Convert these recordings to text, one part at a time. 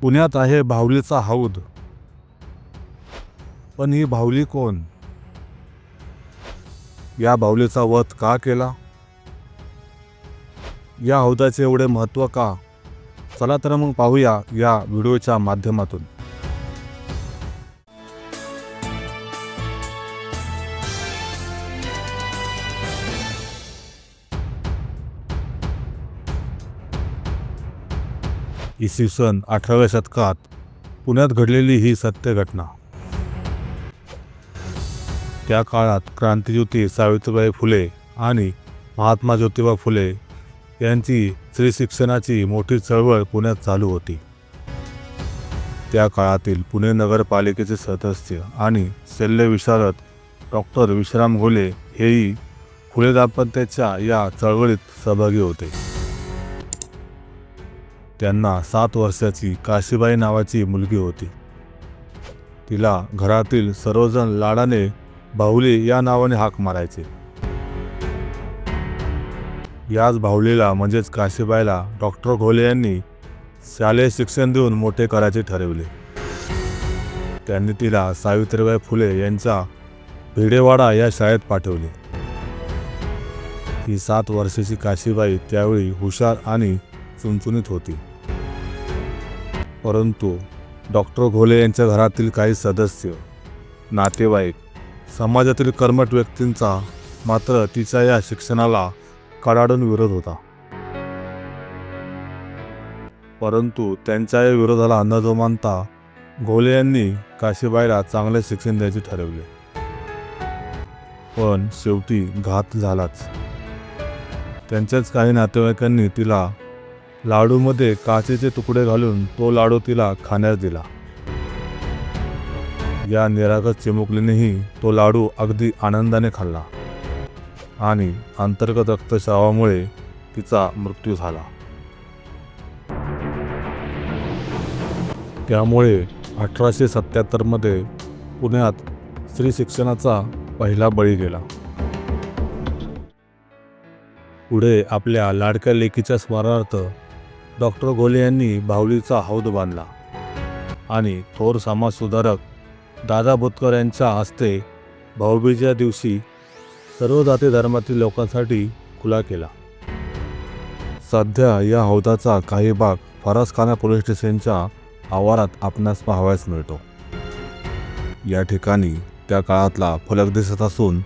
पुण्यात आहे बाहुलीचा हौद पण ही बाहुली कोण? या बाहुलीचा वध का केला? या हौदाचे एवढे महत्त्व का? चला तर मग पाहूया या व्हिडिओच्या माध्यमातून. इसवी सन अठराव्या शतकात पुण्यात घडलेली ही सत्य घटना. त्या काळात क्रांतिज्योती सावित्रीबाई फुले आणि महात्मा ज्योतिबा फुले यांची स्त्री शिक्षणाची मोठी चळवळ पुण्यात चालू होती. त्या काळातील पुणे नगरपालिकेचे सदस्य आणि शल्यविशारद डॉक्टर विश्राम घोले हेही फुले दाम्पत्याच्या या चळवळीत सहभागी होते. त्यांना सात वर्षाची काशीबाई नावाची मुलगी होती. तिला घरातील सर्वजण लाडाने बाहुली या नावाने हाक मारायचे. याच बाहुलीला म्हणजेच काशीबाईला डॉक्टर घोले यांनी शालेय शिक्षण देऊन मोठे करायचे ठरवले. त्यांनी तिला सावित्रीबाई फुले यांचा भिडेवाडा या शाळेत पाठवले. ही सात वर्षाची काशीबाई त्यावेळी हुशार आणि चुणचुणीत होती. परंतु डॉक्टर घोले यांच्या घरातील काही सदस्य नातेवाईक समाजातील कर्मठ व्यक्तींचा मात्र तिच्या या शिक्षणाला कडाडून विरोध होता. परंतु त्यांच्या या विरोधाला न जोमानता घोले यांनी काशीबाईला चांगले शिक्षण द्यायचे ठरवले. पण शेवटी घात झालाच. त्यांच्याच काही नातेवाईकांनी तिला लाडूमध्ये काचेचे तुकडे घालून तो लाडू तिला खाण्यास दिला. या निरागस चिमुकलीनेही तो लाडू अगदी आनंदाने खाल्ला आणि अंतर्गत रक्तस्रावामुळे तिचा मृत्यू झाला. त्यामुळे अठराशे सत्याहत्तरमध्ये पुण्यात स्त्री शिक्षणाचा पहिला बळी गेला. पुढे आपल्या लाडक्या लेकीच्या स्मरणार्थ डॉक्टर घोले यांनी बाहुलीचा हौद बांधला आणि थोर समाजसुधारक दादा बोतकर यांच्या हस्ते भाऊबीजेच्या दिवशी सर्व जाती धर्मातील लोकांसाठी खुला केला. सध्या या हौदाचा काही भाग फरसखाना पोलीस स्टेशनच्या आवारात आपणास पाहावयास मिळतो. या ठिकाणी त्या काळातला फलक दिसत असून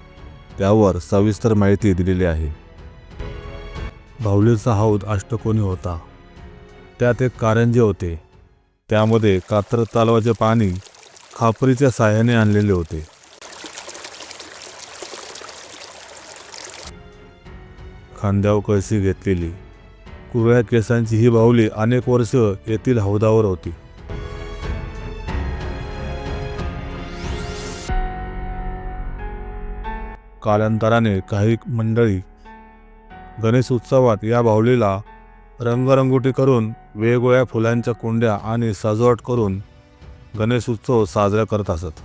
त्यावर सविस्तर माहिती दिलेली आहे. बाहुलीचा हौद अष्टकोनी होता. त्यात एक कारंजे होते त्यामध्ये कात्र तलावाचे पाणी खापरीच्या साह्याने आणलेले होते. खांद्यावर कळशी घेतलेली कुरळ्या केसांची ही बाहुली अनेक वर्ष येथील हौदावर होती. कालांतराने काही मंडळी गणेश उत्सवात या बाहुलीला रंगरंगोटी करून वेगवेगळ्या फुलांच्या कुंड्या आणि सजावट करून गणेश उत्सव साजरा करत असत.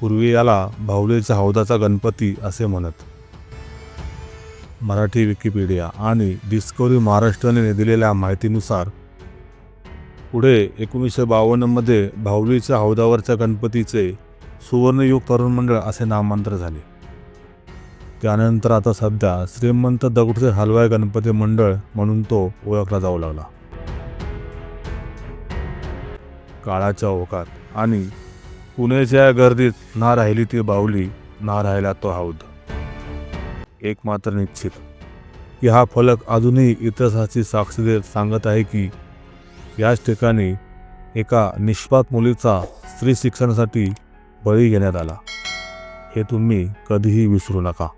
पूर्वी याला बाहुलीच्या हौदाचा गणपती असे म्हणत. मराठी विकिपीडिया आणि डिस्कवरी महाराष्ट्राने दिलेल्या माहितीनुसार पुढे एकोणीसशे बावन्नमध्ये बाहुलीच्या हौदावरच्या गणपतीचे सुवर्णयुग तरुण मंडळ असे नामांतर झाले. त्यानंतर आता सध्या श्रीमंत दगडूचे हलवाई गणपती मंडळ म्हणून तो ओळखला जाऊ लागला. काळाच्या ओकात आणि पुण्याच्या गर्दीत ना राहिली ती बाहुली ना राहिला तो हौद. एक मात्र निश्चित. की हा फलक अजूनही इतिहासाची साक्ष देत सांगत आहे की याच ठिकाणी एका निष्पाप मुलीचा स्त्री शिक्षणासाठी बळी घेण्यात आला. हे तुम्ही कधीही विसरू नका.